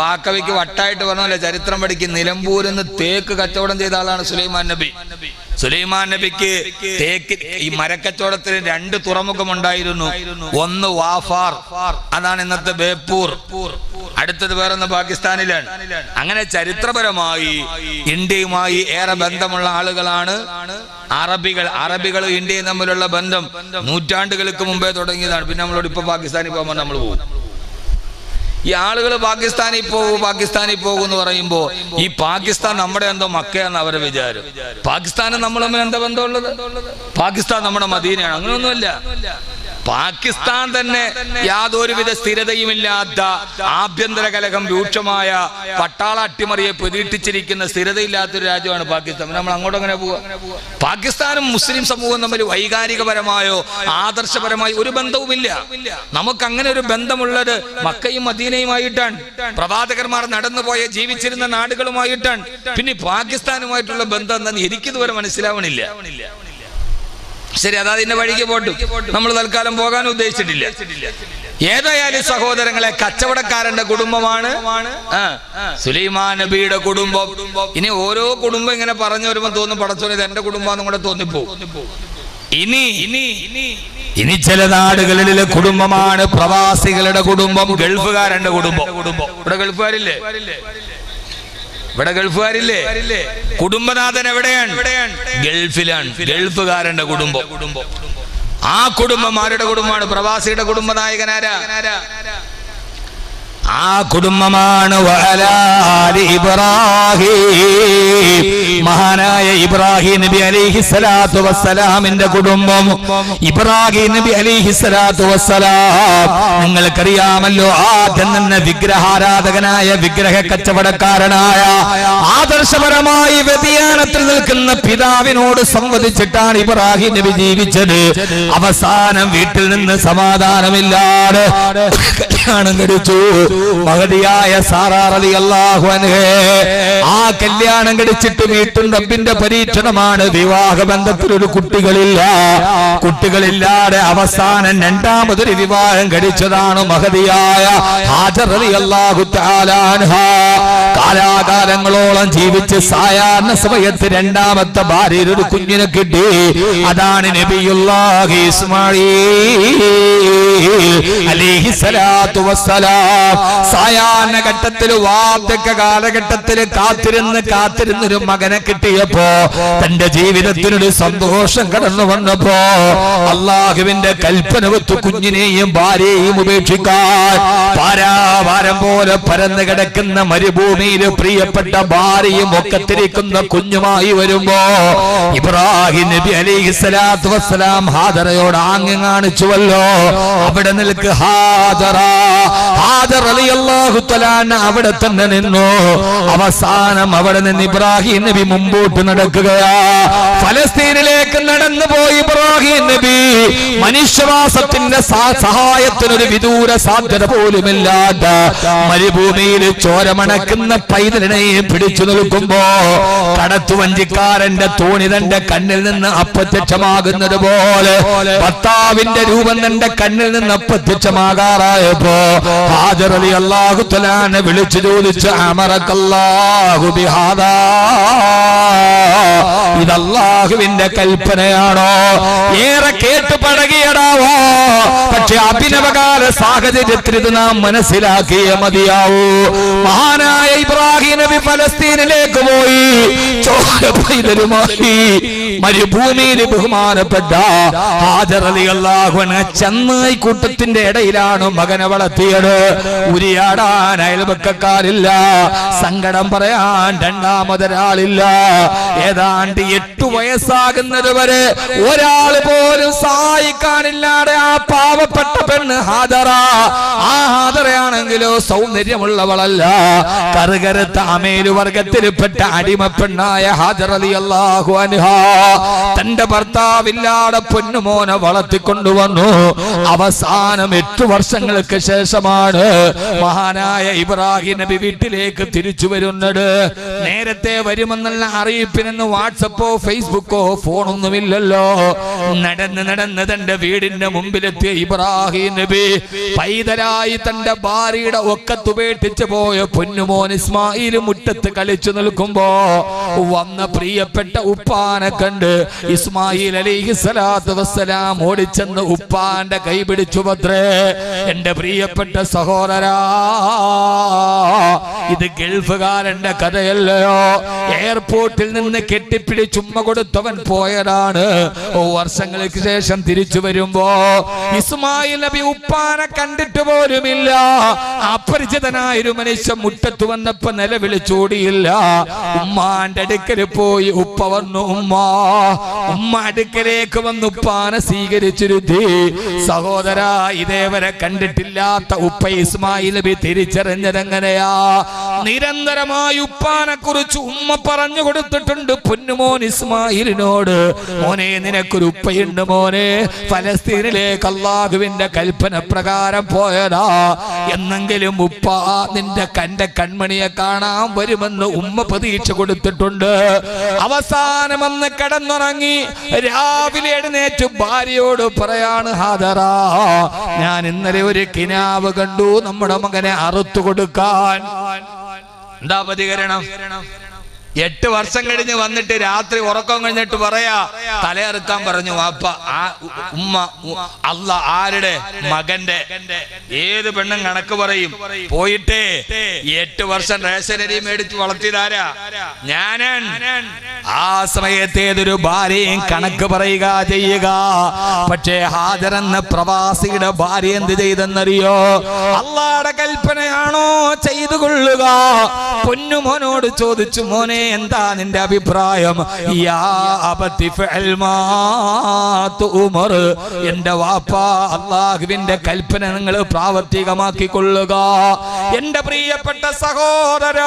വാക്കവിക്ക് വട്ടായിട്ട് പറഞ്ഞല്ലേ ചരിത്രം പഠിക്കും നിലമ്പൂരിൽ നിന്ന് തേക്ക് കച്ചവടം ചെയ്ത ആളാണ് സുലൈമാൻ നബി. സുലൈമാൻ നബിക്ക് തേക്ക് ഈ മരക്കച്ചവടത്തിന് രണ്ട് തുറമുഖം ഉണ്ടായിരുന്നു. ഒന്ന് വാഫാർ അതാണ് ഇന്നത്തെ ബേപ്പൂർ. അടുത്തത് വേറൊന്ന് പാകിസ്ഥാനിലാണ്. അങ്ങനെ ചരിത്രപരമായി ഇന്ത്യയുമായി ഏറെ ബന്ധമുള്ള ആളുകളാണ് അറബികൾ. അറബികൾ ഇന്ത്യയും തമ്മിലുള്ള ബന്ധം നൂറ്റാണ്ടുകൾക്ക് മുമ്പേ തുടങ്ങിയതാണ്. പിന്നെ നമ്മളോട് ഇപ്പൊ പാകിസ്ഥാനിൽ പോകുമ്പോൾ നമ്മൾ പോകും ഈ ആളുകൾ പാകിസ്ഥാനിൽ പോകും പാകിസ്ഥാനിൽ പോകും എന്ന് പറയുമ്പോ ഈ പാകിസ്ഥാൻ നമ്മുടെ എന്തോ മക്കയാന്ന് അവരെ വിചാരം. പാകിസ്ഥാനും നമ്മൾ തമ്മിൽ എന്താ ബന്ധമുള്ളത്? പാകിസ്ഥാൻ നമ്മുടെ മദീനയാണ്. അങ്ങനെയൊന്നുമല്ല. പാകിസ്ഥാൻ തന്നെ യാതൊരുവിധ സ്ഥിരതയുമില്ലാത്ത ആഭ്യന്തര കലഹം രൂക്ഷമായ പട്ടാള അട്ടിമറിയെ പ്രതീക്ഷിച്ചിരിക്കുന്ന സ്ഥിരതയില്ലാത്തൊരു രാജ്യമാണ് പാകിസ്ഥാൻ. നമ്മൾ അങ്ങോട്ട് അങ്ങനെ പോവുക പാകിസ്ഥാനും മുസ്ലിം സമൂഹവും തമ്മിൽ വൈകാരികപരമായോ ആദർശപരമായോ ഒരു ബന്ധവുമില്ല. നമുക്ക് അങ്ങനെ ഒരു ബന്ധമുള്ളത് മക്കയും മദീനയുമായിട്ടാണ്. പ്രവാചകന്മാർ നടന്നുപോയ ജീവിച്ചിരുന്ന നാടുകളുമായിട്ടാണ്. പിന്നെ പാകിസ്ഥാനുമായിട്ടുള്ള ബന്ധം എന്താന്ന് എനിക്കിതുവരെ മനസ്സിലാവണില്ല. ശരി അതാ അതിന്റെ വഴിക്ക് പോട്ടു. നമ്മൾ തൽക്കാലം പോകാൻ ഉദ്ദേശിച്ചിട്ടില്ല. ഏതായാലും സഹോദരങ്ങളെ കച്ചവടക്കാരന്റെ കുടുംബമാണ്. സുലൈമാൻ നബിയുടെ കുടുംബം. ഇനി ഓരോ കുടുംബം ഇങ്ങനെ പറഞ്ഞു വരുമ്പോ തോന്നും പടച്ചോനെ എന്റെ കുടുംബം കൂടെ തോന്നിപ്പോ. ഇനി ഇനി ഇനി ചില നാടുകളിലെ കുടുംബമാണ് പ്രവാസികളുടെ കുടുംബം ഗൾഫുകാരന്റെ കുടുംബം. ഇവിടെ ഗൾഫുകാരില്ലേ? ഇവിടെ ഗൾഫുകാരില്ലേ? കുടുംബനാഥൻ എവിടെയാണ്? ഗൾഫിലാണ്. ഗൾഫുകാരന്റെ കുടുംബം. ആ കുടുംബം ആരുടെ കുടുംബമാണ്? പ്രവാസിയുടെ കുടുംബനായകനാരാ ആ കുടുംബമാണ് മഹാനായ ഇബ്രാഹിം നബി അലിഹി സ്വലാത്തു വസ്സലാമിന്റെ കുടുംബം. ഇബ്രാഹിം നബി അലിഹി സ്വലാത്തു വസ്സലാം. നിങ്ങൾക്കറിയാമല്ലോ ആദ്യം തന്നെ വിഗ്രഹാരാധകനായ വിഗ്രഹ കച്ചവടക്കാരനായ ആദർശപരമായി വ്യതിയാനത്തിൽ നിൽക്കുന്ന പിതാവിനോട് സംവദിച്ചിട്ടാണ് ഇബ്രാഹിം നബി ജീവിച്ചത്. അവസാനം വീട്ടിൽ നിന്ന് സമാധാനമില്ലാതെ കല്യാണം കഴിച്ചു മഹതിയായ സാറാറലി അള്ളാഹു ആ കല്യാണം കഴിച്ചിട്ട് വീട്ടും റബ്ബിന്റെ പരീക്ഷണമാണ്. വിവാഹ ബന്ധത്തിൽ ഒരു കുട്ടികളില്ല. കുട്ടികളില്ലാതെ അവസാനം രണ്ടാമതൊരു വിവാഹം കഴിച്ചതാണ് മഹതിയായ ഹാജറലി അള്ളാഹു കാലാകാലങ്ങളോളം ജീവിച്ച് സായാഹ്ന സമയത്ത് രണ്ടാമത്തെ ഭാര്യയിൽ ഒരു കുഞ്ഞിനെ കിട്ടി. അതാണ് നബിയുല്ലാഹി ഇസ്മായിൽ അലൈഹി സ്വലാത്തു വസ്സലാം. സായാഹ്ന ഘട്ടത്തിൽ വാർദ്ധക്യ കാലഘട്ടത്തിൽ കാത്തിരുന്ന് കാത്തിരുന്നൊരു മകനെ കിട്ടിയപ്പോ തന്റെ ജീവിതത്തിനൊരു സന്തോഷം കടന്നു വന്നപ്പോ അള്ളാഹുവിന്റെ കൽപ്പന വെത്ത് കുഞ്ഞിനെയും ഭാര്യയെയും ഉപേക്ഷിക്കാൻ പാരാവാരം പോലെ പരന്നു കിടക്കുന്ന മരുഭൂമിയിൽ പ്രിയപ്പെട്ട ഭാര്യയും ഒക്കത്തിരിക്കുന്ന കുഞ്ഞുമായി വരുമ്പോ ഇബ്രാഹിം നബി അലി സ്വലാത്തു വസ്സലാം ഹാദറയോട് ആംഗ്യം കാണിച്ചുവല്ലോ. അവിടെ നിൽക്ക് ഹാദറ അവിടെ തന്നെ നിന്നു. അവസാനം അവിടെ നിന്ന് ഇബ്രാഹിം നബി മുമ്പോട്ട് നടക്കുകയാ. ഫലസ്തീനിലേക്ക് നടന്നു പോയി ഇബ്രാഹിം നബി. മനുഷ്യവാസത്തിന്റെ സഹായത്തിനൊരു വിദൂര സാധ്യത പോലുമില്ലാത്ത മരുഭൂമിയിൽ ചോരമണക്കുന്ന പൈതലിനെയും പിടിച്ചു നിൽക്കുമ്പോ കടത്തുവഞ്ചിക്കാരന്റെ തോണി തന്റെ കണ്ണിൽ നിന്ന് അപ്രത്യക്ഷമാകുന്നത് പോലെ ഭർത്താവിന്റെ രൂപം തന്റെ കണ്ണിൽ നിന്ന് അപ്രത്യക്ഷമാകാറായപ്പോ ഹാജർ വിളിച്ചു ചോദിച്ചു ബിഹാദാ. ഇത് അള്ളാഹുവിന്റെ കൽപ്പനയാണോ? ഏറെ കേട്ട് പഴകിയടാവോ? പക്ഷെ അഭിനവകാല സാഹചര്യത്തിൽ ഇത് നാം മനസ്സിലാക്കിയ മതിയാവൂ. മഹാനായ ഇബ്രാഹിം നബി ഫലസ്തീനിലേക്ക് പോയി. ചോര പൈതലുമായി മരുഭൂമിയിൽ ബഹുമാനപ്പെട്ട ഹാജർ അലി അള്ളാഹുന ചെന്നൈ കൂട്ടത്തിന്റെ ഇടയിലാണ് മകനെ വളർത്തിയത് ഉരിയാടാൻ അയൽപക്കക്കാരില്ല സങ്കടം പറയാൻ രണ്ടാമതൊരാളില്ല. ഏതാണ്ട് എട്ടു വയസ്സാകുന്നത് വരെ ഒരാൾ പോലും സഹായിക്കാനില്ലാതെ ആ പാവപ്പെട്ട പെണ്ണ് ഹാദറ ആ ഹാദറയാണെങ്കിലോ സൗന്ദര്യമുള്ളവളല്ല. കറുകരത്ത് അമേലു വർഗത്തിൽപ്പെട്ട അടിമപ്പെണ്ണായ പെണ്ണായ അലി അള്ളാഹു അൻഹ. തന്റെ ഭർത്താവില്ലാതെ പൊന്നുമോനെ വളർത്തിക്കൊണ്ടുവന്നു. അവസാനം എട്ടു വർഷങ്ങൾക്ക് ശേഷമാണ് മഹാനായ ഇബ്രാഹിം നബി വീട്ടിലേക്ക് തിരിച്ചു വരുന്നത്. നേരത്തെ വരുമെന്നുള്ള അറിയിപ്പിനെന്ന് വാട്സപ്പോ ഫേസ്ബുക്കോ ഫോണൊന്നുമില്ലല്ലോ. നടന്ന് നടന്ന് തന്റെ വീടിന്റെ മുമ്പിലെത്തിയ ഇബ്രാഹിം നബി പൈതലായി തന്റെ ഭാര്യയുടെ ഒക്കത്തുപേക്ഷിച്ച് പോയ പൊന്നുമോൻ ഇസ്മായിൽ മുറ്റത്ത് കളിച്ചു നിൽക്കുമ്പോ വന്ന പ്രിയപ്പെട്ട ഉപ്പാനെ കണ്ട് ഇസ്മായിൽ അലിഹി സ്വലാത്തു വസ്സലാം ഓടിച്ചെന്ന് ഉപ്പാന്റെ കൈ പിടിച്ചു ഭദ്രേ എന്റെ പ്രിയപ്പെട്ട സഹോദരാ ഇത് ഗൾഫുകാരന്റെ കഥയല്ലയോ എയർപോർട്ടിൽ നിന്ന് കെട്ടിപ്പിടി ചുമ കൊടുത്തവൻ പോയതാണ്. ഓ വർഷങ്ങൾക്ക് ശേഷം തിരിച്ചു വരുമ്പോ ഇസ്മായിൽ നബി ഉപ്പാനെ കണ്ടിട്ട് പോലുമില്ല. അപരിചിതനായൊരു മനുഷ്യൻ മുറ്റത്ത് വന്നപ്പോ നിലവിളിച്ചോടിയില്ല ഉമ്മാന്റെ അടുക്കൽ പോയി ഉപ്പ വന്നു ഉമ്മ ഉമ്മ അടുക്കലേക്ക് വന്നു ഉപ്പാനെ സ്വീകരിച്ചിരുത്തി. സഹോദര ഇതേവരെ കണ്ടിട്ടില്ലാത്ത ഉപ്പ ഇസ്മായിൽ നബി തിരിച്ചറിഞ്ഞതെങ്ങനെയാ? നിരന്തരമായി ഉപ്പാനെ കുറിച്ച് ഉമ്മ പറഞ്ഞു കൊടുത്തിട്ടുണ്ട് പൊന്നുമോൻ ഇസ്മായിലിനോട്. മോനെ നിനക്കൊരു ഉപ്പയുണ്ട് മോനെ. ഫലസ്തീനിലേക്ക് അള്ളാഹുവിന്റെ കൽപ്പന പ്രകാരം പോയതാ. എന്നെങ്കിലും ഉപ്പ നിന്റെ കന്റെ കൺമണിയെ കാണാൻ വരുമെന്ന് ഉമ്മ പ്രതീക്ഷ കൊടുത്തിട്ടുണ്ട്. അവസാനം അന്ന് കിടന്നുറങ്ങി രാവിലെ എഴുന്നേറ്റ് ഭാര്യയോട് പറയാണ് ഹാദറാ ഞാൻ ഇന്നലെ ഒരു കിനാവ് കണ്ടു. നമ്മുടെ മകനെ അറുത്തു കൊടുക്കാൻ. എന്താ പ്രതികരണം? എട്ട് വർഷം കഴിഞ്ഞ് വന്നിട്ട് രാത്രി ഉറക്കം കഴിഞ്ഞിട്ട് പറയാ തലയറുക്കാൻ പറഞ്ഞു വാപ്പ ആ ഉമ്മ അല്ല ആരുടെ? മകന്റെ. ഏത് പെണ്ണും കണക്ക് പറയും. പോയിട്ടേ എട്ട് വർഷം റേഷനരി മേടിച്ച് വളർത്തിയതാരാ ഞാൻ ആ സമയത്ത് ഏതൊരു ഭാര്യയും കണക്ക് പറയുക ചെയ്യുക. പക്ഷേ ഹാജരെന്ന പ്രവാസിയുടെ ഭാര്യ എന്ത് ചെയ്തെന്നറിയോ? അള്ളാടെ കൽപ്പനയാണോ ചെയ്തു കൊള്ളുക പൊന്നുമോനോട് ചോദിച്ചു മോനെ എന്താ നിന്റെ അഭിപ്രായം. എന്റെ വാപ്പ അള്ളാഹുവിന്റെ കൽപ്പന നിങ്ങൾ പ്രാവർത്തികമാക്കി കൊള്ളുക എന്റെ പ്രിയപ്പെട്ട സഹോദര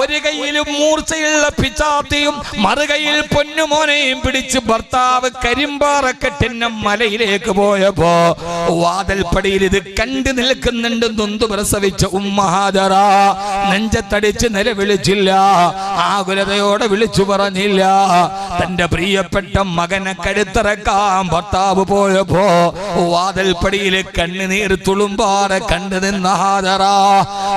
ഒരു കൈയിലും മൂർച്ചയുള്ള പിച്ചാത്തിയും മറുകയിൽ പൊന്നുമോനെയും പിടിച്ച് ഭർത്താവ് കരിമ്പാറക്കെട്ടിന്റെ മലയിലേക്ക് പോയപ്പോ വാതൽപ്പടിയിൽ ഇത് കണ്ടു നിൽക്കുന്നുണ്ട് നൊന്തു പ്രസവിച്ച ഉമ്മഹാദറ നെഞ്ചത്തടിച്ച് നിലവിളിച്ചില്ല. ആകുലതയോടെ വിളിച്ചു പറഞ്ഞില്ല. തന്റെ പ്രിയപ്പെട്ട മകനെ കഴുത്തിറക്കാൻ ഭർത്താവ് പോയപ്പോ വാതിൽപ്പടിയിൽ കണ്ണുനീർ തുളുമ്പാറെ കണ്ടു നിന്ന ഹാജറാ.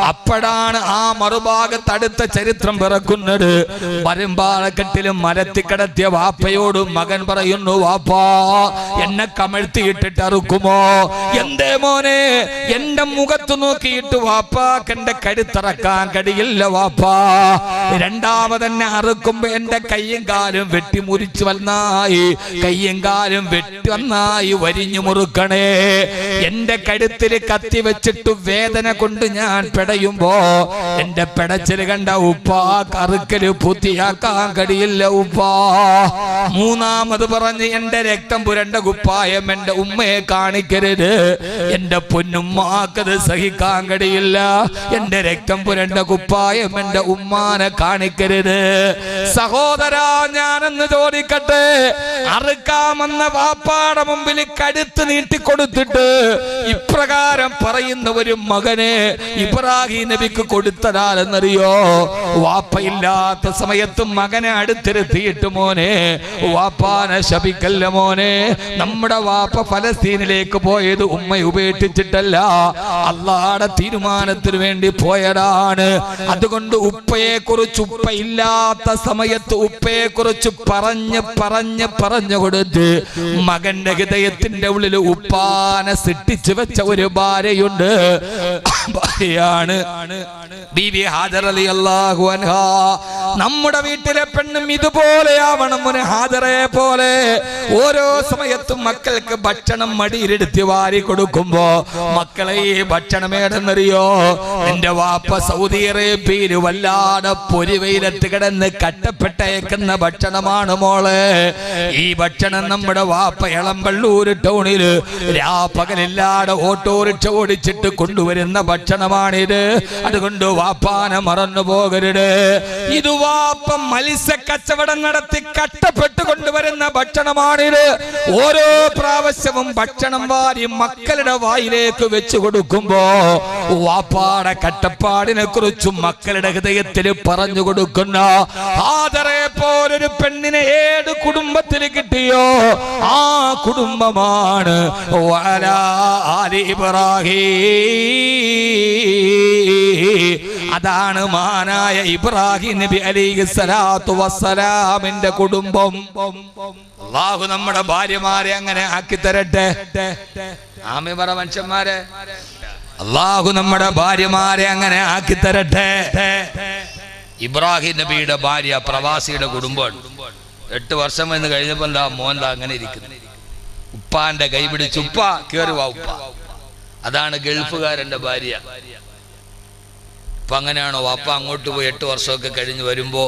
അപ്പോഴാണ് ആ മറുഭാഗത്ത് അടുത്ത ചരിത്രം പിറക്കുന്നത്. വരുമ്പാളക്കെട്ടിലും മരത്തി കിടത്തിയ വാപ്പയോട് മകൻ പറയുന്നു വാപ്പാ എന്നെ കമഴ്ത്തിയിട്ടിട്ട് അറുക്കുമോ എന്തേ മോനെ എന്റെ മുഖത്ത് നോക്കിയിട്ട് വാപ്പാക്കെന്റെ കഴുത്തിറക്കാൻ കഴിയില്ല വാപ്പാ. രണ്ടാമതന്നെ അറുക്കുമ്പോ എന്റെ കയ്യും കാലും മുറിച്ചു വന്നായി കയ്യും കാലും വെട്ടി വന്നായി വരിഞ്ഞു മുറുക്കണേ എന്റെ കഴുത്തിൽ കത്തി വെച്ചിട്ട് വേദന കൊണ്ട് ഞാൻ പെടയുമ്പോ എന്റെ പെടച്ചിൽ കണ്ട ഉപ്പാ കറുക്കൽ പൂർത്തിയാക്കാൻ കഴിയില്ല ഉപ്പാ. മൂന്നാമത് പറഞ്ഞ് എന്റെ രക്തം പുരണ്ട കുപ്പായം എന്റെ ഉമ്മയെ കാണിക്കരുത്. എന്റെ പൊന്നുമ്മാക്കത് സഹിക്കാൻ കഴിയില്ല. എന്റെ രക്തം പുരണ്ട കുപ്പായം എന്റെ ഉമ്മാനെ കാണിക്കരുത്. സഹോദരാ ഞാനെന്ന് ചോദിക്കട്ടെ അറുക്കാമെന്ന വാപ്പാടെ മുമ്പിൽ കടുത്ത് നീട്ടിക്കൊടുത്തിട്ട് ഇപ്രകാരം പറയുന്ന ഒരു മകനെ ഇബ്രാഹിം നബിക്ക് കൊടുത്തതാലെന്നറിയോ? വാപ്പയില്ലാത്ത സമയത്തും മകനെ അടുത്തിരുത്തിയിട്ട് മോനെ വാപ്പാനെ ശപിക്കല്ല മോനെ. നമ്മുടെ വാപ്പ ഫലസ്തീനിലേക്ക് പോയത് ഉമ്മ ഉപേക്ഷിച്ചിട്ടല്ല അള്ളാടെ തീരുമാനത്തിന് വേണ്ടി പോയതാണ്. അതുകൊണ്ട് ഉപ്പയെ കുറിച്ച് ഉപ്പയില്ലാത്ത സമയത്ത് ഉപ്പയെ കുറിച്ച് പറഞ്ഞ് പറഞ്ഞ് പറഞ്ഞു കൊടുത്ത് മകന്റെ ഹൃദയത്തിന്റെ ഉള്ളിൽ ഉപ്പാനെ സിട്ടിച്ചു വെച്ച ഒരു ഭാര്യയുണ്ട്. ഭാര്യയാണ് ബീവി ഹാജർ അലി അള്ളാഹു നമ്മുടെ വീട്ടിലെ പെണ്ണും ഇതുപോലെയാവണം ഒരു ഹാജറെ പോലെ. ഓരോ സമയത്തും മക്കൾക്ക് ഭക്ഷണം മടിയിലെടുത്ത് വാരി കൊടുക്കുമ്പോ മക്കളെ ഈ ഭക്ഷണം ഏടെന്നറിയോ നിന്റെ വാപ്പ സൗദി അറേബ്യയിൽ വല്ലാതെ പൊരിവെയിലത്ത് കിടന്ന് കട്ടപ്പെട്ടേക്കുന്ന ഭക്ഷണമാണ് മോളെ. ഭക്ഷണം നമ്മുടെ വാപ്പ ഇളമ്പള്ളൂര് ടൗണിൽ രാപ്പകലില്ലാതെ ഓട്ടോറിക്ഷ ഓടിച്ചിട്ട് കൊണ്ടുവരുന്ന ഭക്ഷണമാണിത്. അതുകൊണ്ട് വാപ്പാനെ മറന്നു പോകരുത്. ഇത് വാപ്പ മത്സ്യ കച്ചവടം നടത്തി കട്ടപ്പെട്ട് കൊണ്ടുവരുന്ന ഭക്ഷണമാണിത്. ഓരോ പ്രാവശ്യവും ഭക്ഷണം വാരി മക്കളുടെ വായിലേക്ക് വെച്ചു കൊടുക്കുമ്പോ വാപ്പാടെ കട്ടപ്പാടിനെ കുറിച്ചും മക്കളുടെ ഹൃദയത്തിൽ പറഞ്ഞു കൊടുക്കുന്ന ആദരെ പോലൊരു പെണ്ണിനെ ഏത് കുടുംബമാണ്. അതാണ് മാനായ ഇബ്രാഹിം നബി അലൈഹി വസ്സലാമിന്റെ കുടുംബം. അള്ളാഹു നമ്മുടെ ഭാര്യമാരെ അങ്ങനെ ആക്കി തരട്ടെ. ആമി പറ മനുഷ്യന്മാരെ. അള്ളാഹു നമ്മുടെ ഭാര്യമാരെ അങ്ങനെ ആക്കി തരട്ടെ. ഇബ്രാഹിം നബിയുടെ ഭാര്യ പ്രവാസിയുടെ കുടുംബമാണ്. എട്ട് വർഷം എന്ന് കഴിഞ്ഞപ്പോൾ എന്താ മോൻ അങ്ങനെ ഇരിക്കുന്നു. ഉപ്പാന്റെ കൈ പിടിച്ച് ഉപ്പ കേറി വാ ഉപ്പ അതാണ് ഗൾഫുകാരന്റെ ഭാര്യ. ഇപ്പൊ അങ്ങനെയാണോ വാപ്പ അങ്ങോട്ട് പോയി എട്ട് വർഷമൊക്കെ കഴിഞ്ഞ് വരുമ്പോ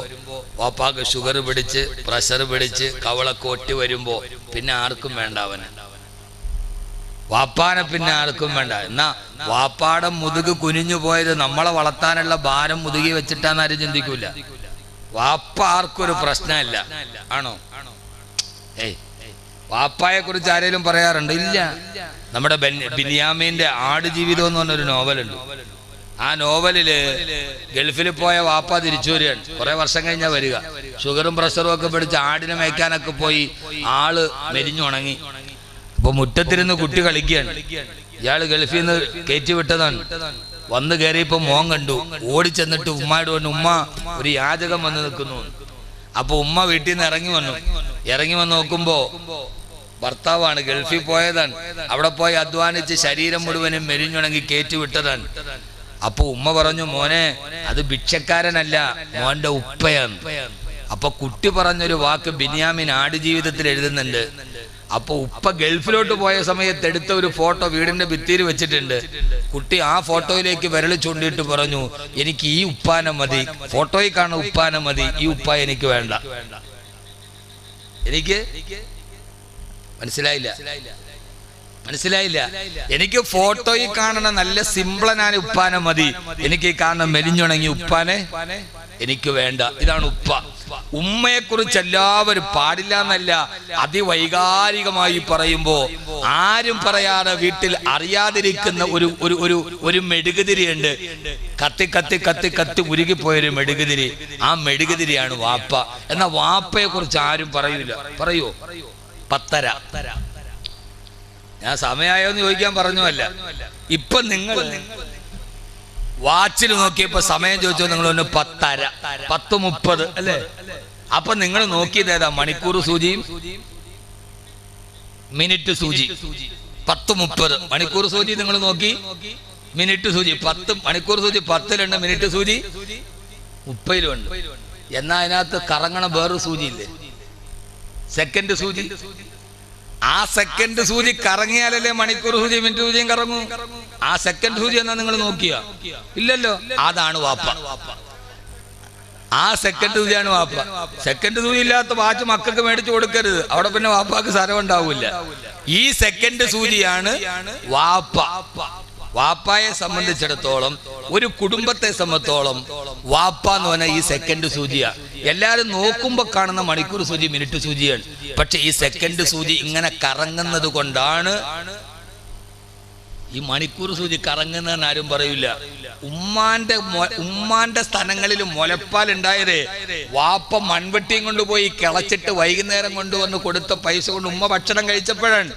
വാപ്പാക്ക് ഷുഗർ പിടിച്ച് പ്രഷർ പിടിച്ച് കവളൊക്കെ ഒട്ടി വരുമ്പോ പിന്നെ ആർക്കും വേണ്ട അവന്. വാപ്പാനെ പിന്നെ ആർക്കും വേണ്ട. എന്നാ വാപ്പാടെ മുതുക് കുനിഞ്ഞു പോയത് നമ്മളെ വളർത്താനുള്ള ഭാരം മുതുകി വെച്ചിട്ടാന്ന് ആരും ചിന്തിക്കൂല. വാപ്പ ആർക്കൊരു പ്രശ്നമില്ല. ആണോ? ഏയ് വാപ്പായെ കുറിച്ച് ആരെങ്കിലും പറയാറുണ്ട്? ഇല്ല. നമ്മുടെ ബിനിയാമിന്റെ ആട് ജീവിതം എന്ന് പറഞ്ഞൊരു നോവലുണ്ട്. ആ നോവലിൽ ഗൾഫിൽ പോയ വാപ്പ തിരിച്ചു വരികയാണ്. കുറെ വർഷം കഴിഞ്ഞാ വരിക. ഷുഗറും പ്രഷറും ഒക്കെ പിടിച്ച് ആടിനെ മേയ്ക്കാനൊക്കെ പോയി ആൾ മെലിഞ്ഞുണങ്ങി. അപ്പൊ മുറ്റത്തിരുന്ന് കുട്ടി കളിക്കുകയാണ്. ഇയാൾ ഗൾഫിൽ നിന്ന് കയറ്റി വിട്ടതാണ്. വന്ന് കയറിയപ്പോ മോൻ കണ്ടു. ഓടിച്ചെന്നിട്ട് ഉമ്മയോട് പറഞ്ഞു ഉമ്മ ഒരു യാചകം വന്ന് നിൽക്കുന്നു. അപ്പൊ ഉമ്മ വീട്ടിൽ നിന്ന് ഇറങ്ങി വന്നു. ഇറങ്ങി വന്ന് നോക്കുമ്പോ ഭർത്താവാണ് ഗൾഫിൽ പോയതാണ്. അവിടെ പോയി അധ്വാനിച്ച് ശരീരം മുഴുവനും മെരിഞ്ഞുണങ്ങി കയറ്റി വിട്ടതാണ്. അപ്പൊ ഉമ്മ പറഞ്ഞു മോനെ അത് ഭിക്ഷക്കാരനല്ല മോന്റെ ഉപ്പയാണ്. അപ്പൊ കുട്ടി പറഞ്ഞൊരു വാക്ക് ബിനിയാമിൻ ആടുജീവിതത്തിൽ എഴുതുന്നുണ്ട്. അപ്പൊ ഉപ്പ ഗൾഫിലോട്ട് പോയ സമയത്ത് എടുത്ത ഒരു ഫോട്ടോ വീടിന്റെ ഭിത്തിയിൽ വെച്ചിട്ടുണ്ട്. കുട്ടി ആ ഫോട്ടോയിലേക്ക് വിരൽ ചൂണ്ടിയിട്ട് പറഞ്ഞു എനിക്ക് ഈ ഉപ്പാന മതി. ഫോട്ടോയിൽ കാണുന്ന ഉപ്പാന മതി. ഈ ഉപ്പ എനിക്ക് വേണ്ട. എനിക്ക് മനസ്സിലായില്ല. മനസ്സിലായില്ല. എനിക്ക് ഫോട്ടോയിൽ കാണുന്ന നല്ല സിമ്പിളനായ ഉപ്പാനെ മതി. എനിക്ക് ഈ കാണുന്ന മെലിഞ്ഞുണങ്ങി ഉപ്പാനെ എനിക്ക് വേണ്ട. ഇതാണ് ഉപ്പ. ഉമ്മയെ കുറിച്ച് എല്ലാവരും പാടില്ല എന്നല്ല അതിവൈകാരികമായി പറയുമ്പോ ആരും പറയാതെ വീട്ടിൽ അറിയാതിരിക്കുന്ന ഒരു ഒരു ഒരു ഒരു മെഴുകുതിരിയുണ്ട് കത്തി കത്തി കത്തി കത്തി ഉരുകിപ്പോയൊരു മെഴുകുതിരി ആ മെഴുകുതിരിയാണ് വാപ്പ. എന്ന വാപ്പയെ കുറിച്ച് ആരും പറയൂല. പറയോ? പത്തര. ഞാൻ സമയമായോ ചോദിക്കാൻ പറഞ്ഞു അല്ല ഇപ്പൊ നിങ്ങൾ വാച്ചിൽ നോക്കിയപ്പോ സമയം ചോദിച്ചോ നിങ്ങൾ ഒന്ന് പത്തര. പത്ത് മുപ്പത് അല്ലേ? അപ്പൊ നിങ്ങൾ നോക്കിയത് ഏതാ? മണിക്കൂർ സൂചിയും മിനിറ്റ് സൂചി. പത്ത് മുപ്പത്. മണിക്കൂർ സൂചി നിങ്ങൾ നോക്കി. മിനിറ്റ് സൂചി. പത്ത് മണിക്കൂർ സൂചി പത്തിലുണ്ട്. മിനിറ്റ് സൂചി മുപ്പതിലുണ്ട്. എന്നാ അതിനകത്ത് കറങ്ങണ വേറൊരു സൂചിയില്ലേ? സെക്കൻഡ് സൂചി. ആ സെക്കൻഡ് സൂചി കറങ്ങിയാലല്ലേ മണിക്കൂർ സൂചി മിനിറ്റ് സൂചിയും കറങ്ങും. ആ സെക്കൻഡ് സൂചി എന്നാ നിങ്ങൾ നോക്കിയ? ഇല്ലല്ലോ. അതാണ് വാപ്പ. ആ സെക്കൻഡ് സൂചിയാണ് വാപ്പ. സെക്കൻഡ് സൂചി ഇല്ലാത്ത വാച്ച് മക്കൾക്ക് മേടിച്ചു കൊടുക്കരുത്. അവിടെ പിന്നെ വാപ്പാക്ക് സ്ഥലം ഉണ്ടാവില്ല ഈ സെക്കൻഡ് സൂചിയാണ് വാപ്പ. വാപ്പായെ സംബന്ധിച്ചിടത്തോളം ഒരു കുടുംബത്തെ സംബന്ധിച്ചോളം വാപ്പ എന്ന് പറഞ്ഞാൽ ഈ സെക്കൻഡ് സൂചിയാ. എല്ലാവരും നോക്കുമ്പോൾ കാണുന്ന മണിക്കൂർ സൂചി മിനിറ്റ് സൂചിയാണ്. പക്ഷെ ഈ സെക്കൻഡ് സൂചി ഇങ്ങനെ കറങ്ങുന്നത് കൊണ്ടാണ് ഈ മണിക്കൂർ സൂചി കറങ്ങുന്നതെന്ന് ആരും പറയില്ല ഉമ്മാന്റെ ഉമ്മാന്റെ സ്ഥലങ്ങളിൽ മുലപ്പാൽ ഉണ്ടായത് വാപ്പ മൺവെട്ടിയും കൊണ്ടുപോയി കിളച്ചിട്ട് വൈകുന്നേരം കൊണ്ടുവന്ന് കൊടുത്ത പൈസ കൊണ്ട് ഉമ്മ ഭക്ഷണം കഴിച്ചപ്പോഴാണ്.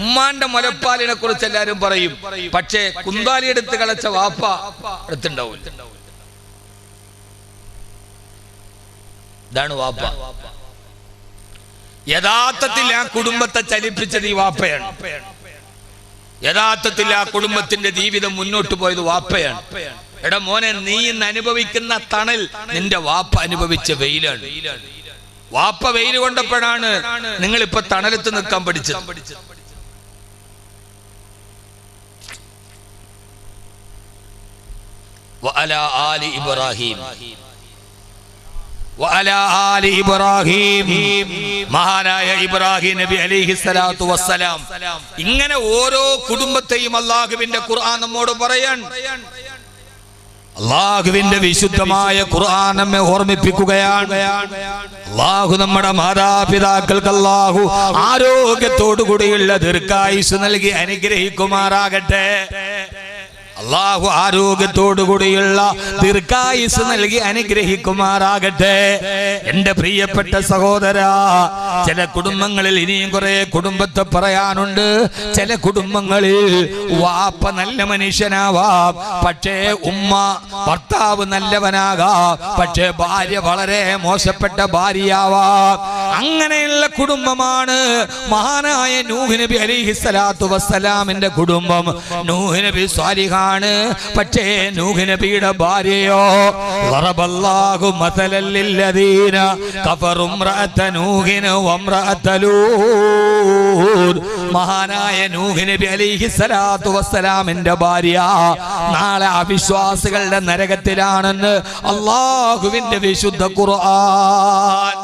ഉമ്മാന്റെ മുലപ്പാലിനെ കുറിച്ച് എല്ലാരും പറയും. പക്ഷേ കുന്താലി എടുത്ത് കളച്ച വാപ്പ എടുത്തുണ്ടാവും ഇതാണ് വാപ്പ. യഥാർത്ഥത്തിൽ ആ കുടുംബത്തെ ചലിപ്പിച്ചത് ഈ വാപ്പയാണ്. യഥാർത്ഥത്തിൽ ആ കുടുംബത്തിന്റെ ജീവിതം മുന്നോട്ട് പോയത് വാപ്പയാണ്. എടാ മോനെ നീ ഇന്ന് അനുഭവിക്കുന്ന തണൽ നിന്റെ വാപ്പ അനുഭവിച്ച വെയിലാണ്. വാപ്പ വെയിൽ കൊണ്ടപ്പോഴാണ് നിങ്ങൾ ഇപ്പൊ തണലത്ത് നിൽക്കാൻ പഠിച്ചത്. ഇബ്രാഹിം. മഹാനായ ഇബ്രാഹിം നബി അലിഹി സ്വലാത്തു വസ്സലാം. ഇങ്ങനെ ഓരോ കുടുംബത്തെയും അള്ളാഹുവിന്റെ ഖുർആൻ നമ്മോട് പറയാൻ. അള്ളാഹുവിന്റെ വിശുദ്ധമായ ഖുർആൻ നമ്മെ ഓർമ്മിപ്പിക്കുകയാണ്. അള്ളാഹു നമ്മുടെ മാതാപിതാക്കൾക്ക് അള്ളാഹു ആരോഗ്യത്തോടുകൂടിയുള്ള ദീർഘായുസ് നൽകി അനുഗ്രഹിക്കുമാറാകട്ടെ. അള്ളാഹു ആരോഗ്യത്തോടുകൂടിയുള്ള ദീർഘായുസ് നൽകി അനുഗ്രഹിക്കുമാറാകട്ടെ. എന്റെ പ്രിയപ്പെട്ട സഹോദര ചില കുടുംബങ്ങളിൽ ഇനിയും കുറെ കുടുംബത്തെ പറയാനുണ്ട്. ചില കുടുംബങ്ങളിൽ വാപ്പ നല്ല മനുഷ്യനാവാം പക്ഷേ ഉമ്മ ഭർത്താവ് നല്ലവനാകാം പക്ഷേ ഭാര്യ വളരെ മോശപ്പെട്ട ഭാര്യയാവാം. അങ്ങനെയുള്ള കുടുംബമാണ് മഹാനായ നൂഹ് നബി അലിഹി സ്വലാത്തു വസ്സലാമിന്റെ കുടുംബം. നൂഹ് നബി സ്വാലിഹാണ് പക്ഷേ നൂഹ് നബിയുടെ ഭാര്യയോ നൂഹിന മഹാനായ നൂഹ് നബി അലൈഹി വസ്സലാമിന്റെ ഭാര്യ നാളെ അവിശ്വാസികളുടെ നരകത്തിലാണെന്ന് അള്ളാഹുവിന്റെ വിശുദ്ധ ഖുർആൻ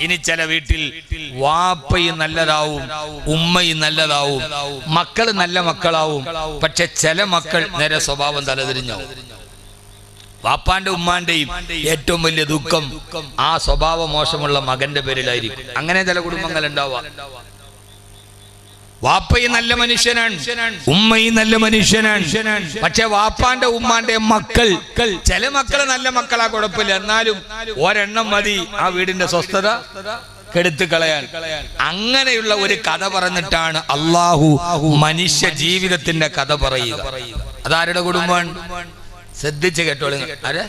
ഇനി ചില വീട്ടിൽ വാപ്പയും നല്ലതാവും ഉമ്മയും നല്ലതാവും മക്കൾ നല്ല മക്കളാവും പക്ഷെ ചില മക്കൾ നേരെ സ്വഭാവം തലതിരിഞ്ഞാവും വാപ്പാന്റെ ഉമ്മാന്റെയും ഏറ്റവും വലിയ ദുഃഖം ആ സ്വഭാവ മോശമുള്ള മകന്റെ പേരിലായിരിക്കും. അങ്ങനെ ചില കുടുംബങ്ങൾ ഉണ്ടാവാം. വാപ്പയും നല്ല മനുഷ്യനാണ്. ഉമ്മയും നല്ല മനുഷ്യനാണ്. പക്ഷെ വാപ്പാന്റെ ഉമ്മാന്റെ മക്കൾ ചില മക്കൾ നല്ല മക്കളാ കുഴപ്പമില്ല. എന്നാലും ഒരെണ്ണം മതി. ആ വീടിന്റെ സ്വസ്ഥത കെടുത്തു കളയാൻ. അങ്ങനെയുള്ള ഒരു കഥ പറഞ്ഞിട്ടാണ് അള്ളാഹു മനുഷ്യ ജീവിതത്തിന്റെ കഥ പറയുക. അതാരുടെ കുടുംബമാണ്? ശ്രദ്ധിച്ച് കേട്ടോളൂ ആരെ?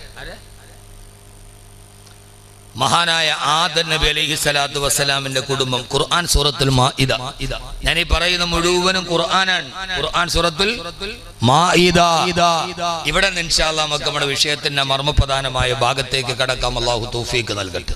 മഹാനായ ആദർ നബി അലൈഹി സ്വലാത്തു വസ്സലാമിന്റെ കുടുംബം ഖുർആൻ സൂറത്തുൽ മാഇദ. ഞാൻ ഈ പറയുന്ന മുഴുവനും ഖുർആനാണ്. ഖുർആൻ സൂറത്തുൽ മാഇദ. ഇവിടെ നിൻഷാല്ല നമുക്ക് നമ്മുടെ വിഷയത്തിന്റെ മർമ്മപ്രധാനമായ ഭാഗത്തേക്ക് കടക്കാം. അള്ളാഹു തൗഫീക്ക് നൽകട്ടെ.